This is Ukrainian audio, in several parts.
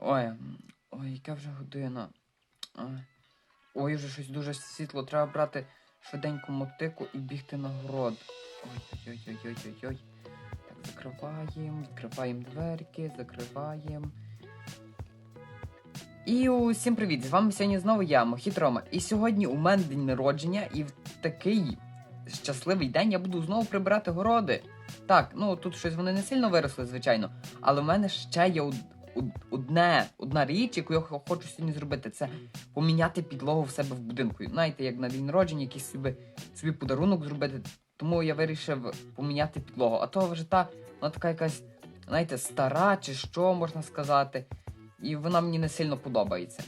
Ой, ой, яка вже година. Ой. Вже щось дуже світло. Треба брати швиденько мотику і бігти на город. Ой-ой-ой-ой-ой-ой. Так, закриваємо, відкриваємо дверки, закриваємо. І усім привіт! З вами сьогодні знову я, Мохіт Рома. І сьогодні у мене день народження, і в такий щасливий день я буду знову прибирати городи. Так, ну тут щось вони не сильно виросли, звичайно. Але в мене ще є одне, одна річ, яку я хочу сьогодні зробити, це поміняти підлогу в себе в будинку. Знаєте, як на день народження, якийсь собі, собі подарунок зробити. Тому я вирішив поміняти підлогу. А то вже та, вона така якась, знаєте, стара чи що можна сказати. І вона мені не сильно подобається.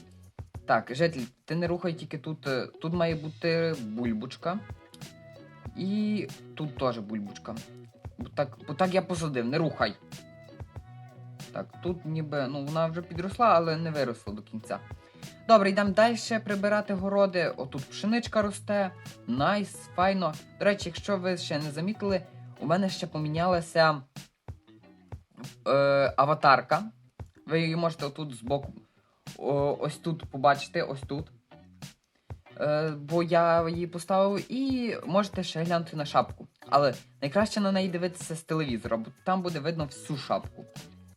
Так, житель, ти не рухай тільки тут. Тут має бути бульбочка. І тут теж бульбочка. Бо так, бо так я посадив, не рухай. Так, тут ніби, ну вона вже підросла, але не виросла до кінця. Добре, йдемо далі прибирати городи. Отут пшеничка росте. Найс, файно. До речі, якщо ви ще не замітили, у мене ще помінялася е, аватарка. Ви її можете отут збоку. О, ось тут побачити, ось тут. Е, бо я її поставив і можете ще глянути на шапку. Але найкраще на неї дивитися з телевізора, бо там буде видно всю шапку.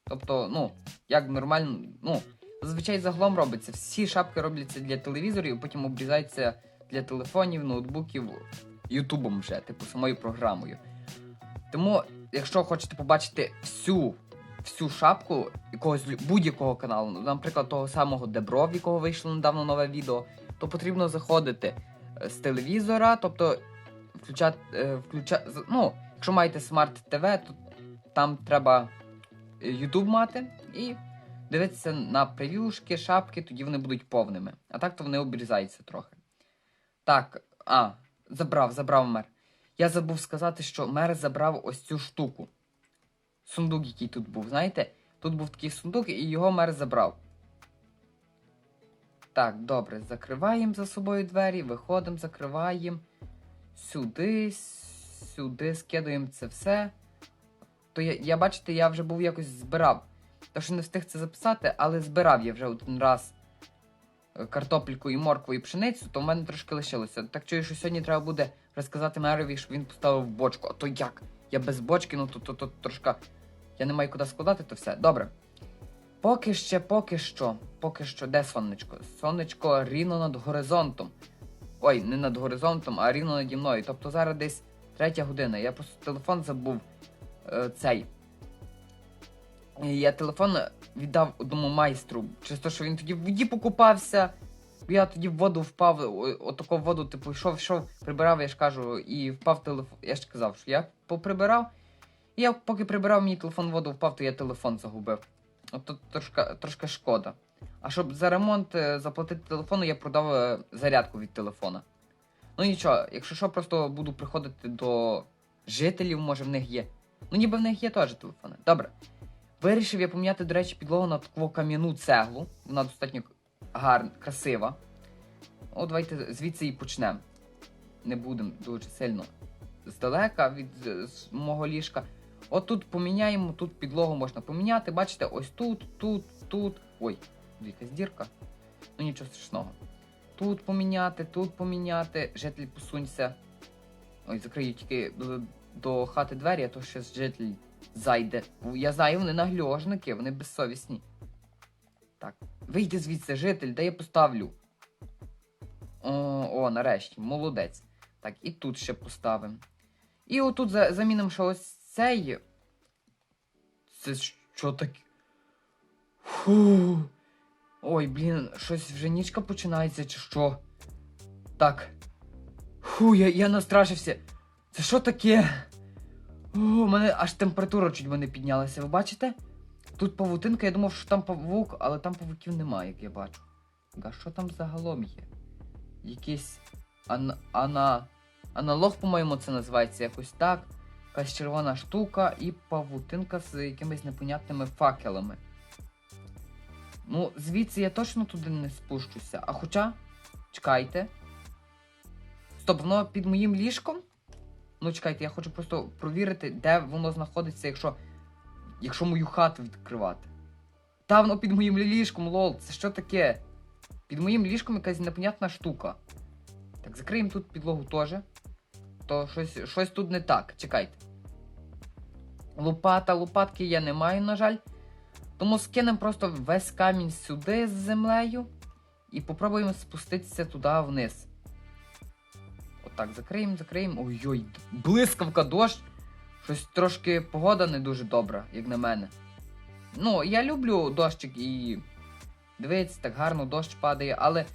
Тобто, ну, як нормально, ну, зазвичай загалом робиться. Всі шапки робляться для телевізорів, потім обрізаються для телефонів, ноутбуків, ютубом вже, типу, самою програмою. Тому, якщо хочете побачити всю, всю шапку якогось будь-якого каналу, наприклад, того самого Дебро, в якого вийшло недавно нове відео, то потрібно заходити е, з телевізора, тобто включати, е, включа, ну, якщо маєте смарт ТВ, то там треба YouTube мати і дивитися на прев'юшки, шапки, тоді вони будуть повними. А так то вони обрізаються трохи. Так, а, забрав, забрав мер. Я забув сказати, що мер забрав ось цю штуку. Сундук, який тут був, знаєте? Тут був такий сундук, і його мер забрав. Так, добре, закриваємо за собою двері, виходимо, закриваємо. Сюди, сюди, скидуємо це все. То я, я бачите, я вже був якось збирав. То що не встиг це записати, але збирав я вже один раз е, картопельку і моркву і пшеницю, то в мене трошки лишилося. Так чую, що сьогодні треба буде розказати мерові, щоб він поставив бочку. А то як? Я без бочки, ну то, то, то трошки. Я не маю куди складати, то все. Добре. Поки ще, поки що, поки що, де сонечко? Сонечко рівно над горизонтом. Ой, не над горизонтом, а рівно наді мною. Тобто зараз десь третя година. Я просто телефон забув цей. Я телефон віддав одному майстру. Через те, що він тоді в воді покупався. Я тоді в воду впав, о- отако в воду, типу, йшов, йшов, прибирав, я ж кажу, і впав телефон. Я ж казав, що я поприбирав. І я поки прибирав, мій телефон в воду впав, то я телефон загубив. От тут трошка, трошки шкода. А щоб за ремонт е, заплатити телефону, я продав е, зарядку від телефона. Ну нічого, якщо що, просто буду приходити до жителів, може в них є. Ну ніби в них є теж телефони. Добре. Вирішив я поміняти, до речі, підлогу на таку кам'яну цеглу. Вона достатньо гарна, красива. О, давайте звідси і почнемо. Не будемо дуже сильно здалека від е, з мого ліжка. От тут поміняємо, тут підлогу можна поміняти. Бачите, ось тут, тут, тут. Ой, якась дірка. Ну нічого страшного. Тут поміняти, тут поміняти. Житель посунься. Ой, закрию тільки до, хати двері, а то ще житель зайде. Я знаю, вони нагльожники, вони безсовісні. Так. Вийди звідси, житель, де я поставлю. О, о, нарешті, молодець. Так, і тут ще поставимо. І отут за, замінимо, що ось цей. Це що таке? Фу. Ой, блін, щось вже нічка починається, чи що? Так. Фу, я, я настрашився. Це що таке? О, у мене аж температура чуть мене піднялася, ви бачите? Тут павутинка, я думав, що там павук, але там павуків немає, як я бачу. А що там загалом є? Якийсь ан... ана... аналог, по-моєму, це називається якось так. Якась червона штука і павутинка з якимись непонятними факелами. Ну, звідси я точно туди не спущуся. А хоча. Чекайте. Стоп, воно під моїм ліжком? Ну, чекайте, я хочу просто провірити, де воно знаходиться, якщо. Якщо мою хату відкривати. Та воно під моїм ліжком, лол, це що таке? Під моїм ліжком якась непонятна штука. Так, закриємо тут підлогу теж. То щось, щось тут не так. Чекайте. Лопата, лопатки я не маю, на жаль. Тому скинемо просто весь камінь сюди з землею. І попробуємо спуститися туди вниз. Отак, закриємо, закриємо. Ой-ой, блискавка, дощ. Щось трошки погода не дуже добра, як на мене. Ну, я люблю дощик і. Дивіться, так гарно дощ падає, але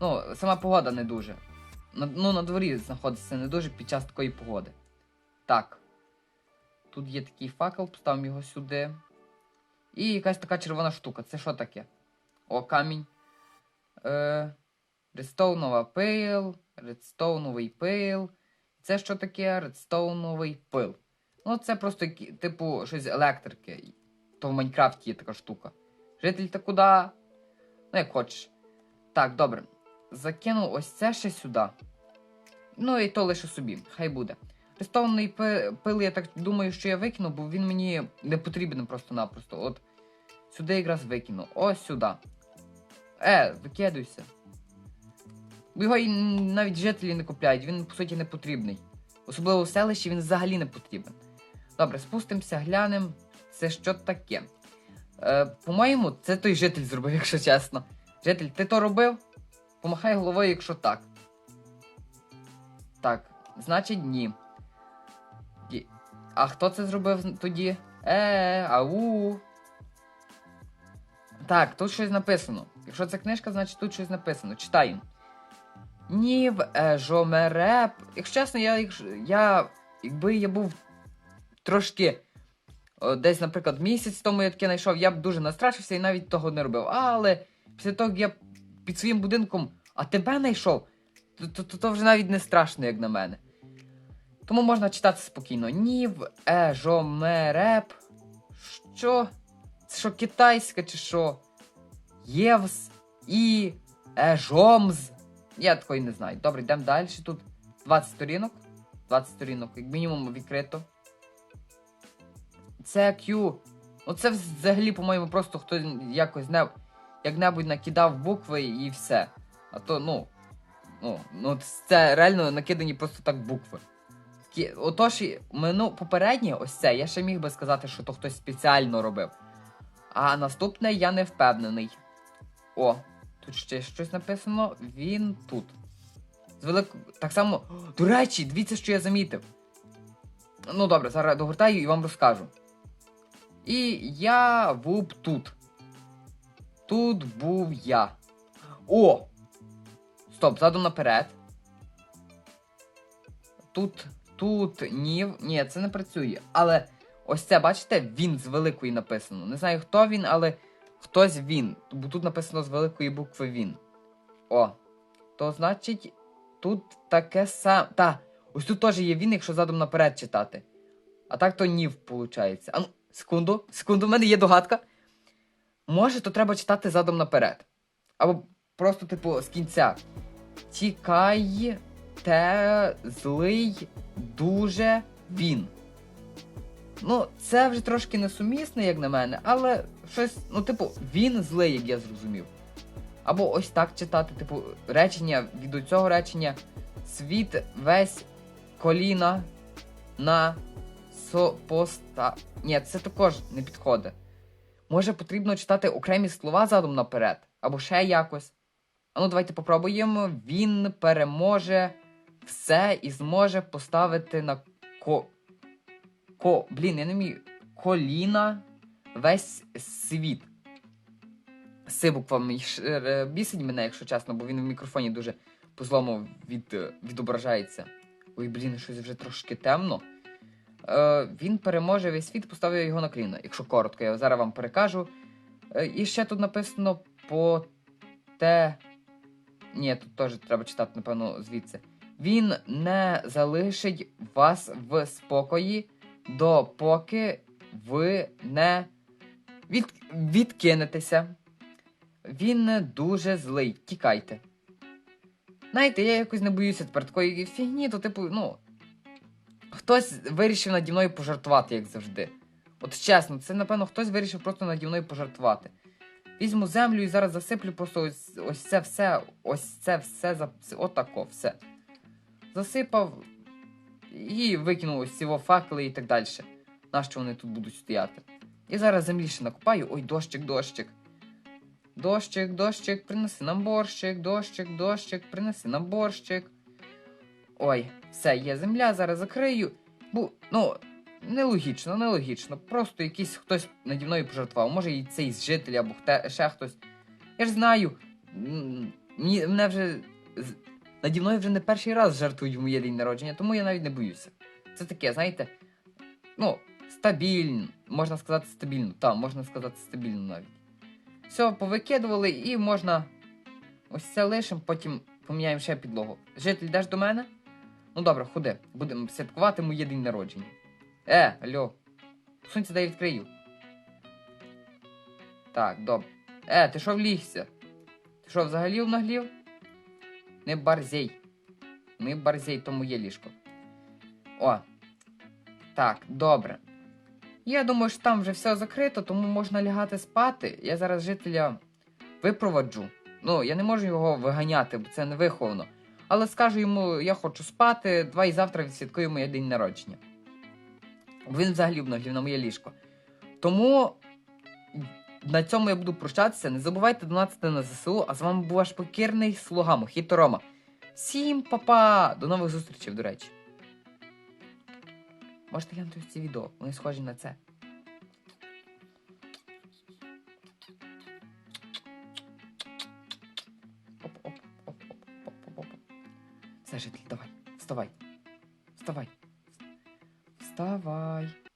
ну, сама погода не дуже. Ну, на дворі знаходиться не дуже під час такої погоди. Так. Тут є такий факел, поставимо його сюди. І якась така червона штука. Це що таке? О, камінь. Е, Редстоунова пил. Редстоуновий пил. Це що таке? Редстоуновий пил. Ну, це просто типу щось електрики. То в Майнкрафті є така штука. Житель та куди? Ну, як хочеш. Так, добре. Закинув ось це ще сюди. Ну і то лише собі, хай буде. Рестований пил, я так думаю, що я викину, бо він мені не потрібен просто-напросто. От сюди якраз викину. Ось сюди. Е, викидуйся. Його і навіть жителі не купляють, він по суті не потрібний. Особливо в селищі він взагалі не потрібен. Добре, спустимося, глянемо. Це що таке? Е, по-моєму, це той житель зробив, якщо чесно. Житель, ти то робив? Помахай головою, якщо так. Так, значить ні. А хто це зробив тоді? Е, ау. Так, тут щось написано. Якщо це книжка, значить тут щось написано. Читаємо. Нів е, жомереп. Якщо чесно, я, я якби я був трошки десь, наприклад, місяць тому я таке знайшов, я б дуже настрашився і навіть того не робив. Але після того, як я під своїм будинком, а тебе знайшов, то, то, то, то вже навіть не страшно, як на мене. Тому можна читати спокійно. Нів, е, жомереп. Що? Це що китайське чи що? Євс і Ежомз. Я такої не знаю. Добре, йдемо далі. Тут 20 сторінок. 20 сторінок, як мінімум, відкрито. Це Q. Ну це взагалі, по-моєму, просто хтось якось не, як-небудь накидав букви і все. А то, ну. Ну, ну це реально накидані просто так букви. Кі- Отож, мину попереднє, ось це, я ще міг би сказати, що то хтось спеціально робив. А наступне я не впевнений. О, тут ще щось написано. Він тут. З велико... Так само. До речі, дивіться, що я замітив. Ну добре, зараз догортаю і вам розкажу. І я був тут. Тут був я. О! Стоп, задом наперед. Тут, тут, нів. Ні, це не працює. Але ось це, бачите, він з великої написано. Не знаю, хто він, але хтось він. Бо тут написано з великої букви він. О. То значить, тут таке саме. Та, ось тут теж є він, якщо задом наперед читати. А так то нів, виходить. А ну, секунду, секунду, в мене є догадка. Може, то треба читати задом наперед. Або просто, типу, з кінця. Тікай те злий дуже він. Ну, це вже трошки несумісне, як на мене, але щось, ну, типу, він злий, як я зрозумів. Або ось так читати, типу, речення від цього речення. Світ весь коліна на сопоста. Ні, це також не підходить. Може потрібно читати окремі слова задом наперед, або ще якось. А ну давайте попробуємо. Він переможе все і зможе поставити на ко. Ко. Блін, я не вмію. Коліна весь світ. Си буквами й- е, бісить мене, якщо чесно, бо він в мікрофоні дуже по-злому від, е, відображається. Ой, блін, щось вже трошки темно. Е, він переможе весь світ, поставив його на коліна. Якщо коротко, я зараз вам перекажу. Е, і ще тут написано по те. Ні, тут теж треба читати, напевно, звідси. Він не залишить вас в спокої, допоки ви не від... відкинетеся. Він дуже злий. Тікайте. Знаєте, я якось не боюся тепер такої фігні, то типу, ну. Хтось вирішив наді мною пожартувати, як завжди. От чесно, це, напевно, хтось вирішив просто наді мною пожартувати. Візьму землю і зараз засиплю просто ось, ось це все, ось це все, отако, все. Засипав і викинув ось ці факели і так далі. Нащо вони тут будуть стояти? І зараз землі ще накопаю. Ой, дощик, дощик. Дощик, дощик, принеси нам борщик, дощик, дощик, принеси нам борщик. Ой, все, є земля, зараз закрию. Бу, ну, нелогічно, нелогічно. Просто якийсь хтось наді мною пожартував. Може і цей житель або хте, ще хтось. Я ж знаю. Мені, мене вже. Наді мною вже не перший раз жартують в моє день народження, тому я навіть не боюся. Це таке, знаєте. Ну, стабільно. Можна сказати стабільно. Так, можна сказати стабільно навіть. Все, повикидували і можна. Ось це лишимо, потім поміняємо ще підлогу. Житель, йдеш до мене? Ну добре, ходи. Будемо святкувати моє день народження. Е, алло. Сонце дай відкрию. Так, добре. Е, ти що влігся? Ти що, взагалі наглів? Не барзей. Не барзей, то моє ліжко. О. Так, добре. Я думаю, що там вже все закрито, тому можна лягати спати. Я зараз жителя випроводжу. Ну, я не можу його виганяти, бо це не виховано. Але скажу йому, я хочу спати, давай завтра відсвяткуємо моє день народження. Він взагалі обнаглів на моє ліжко. Тому на цьому я буду прощатися. Не забувайте донатити на ЗСУ, а з вами був ваш покірний слуга Мохіто Рома. Всім па-па! До нових зустрічей, до речі. Можете глянути ці відео, вони схожі на це. Все, житель, давай, вставай. Вставай. Вставай.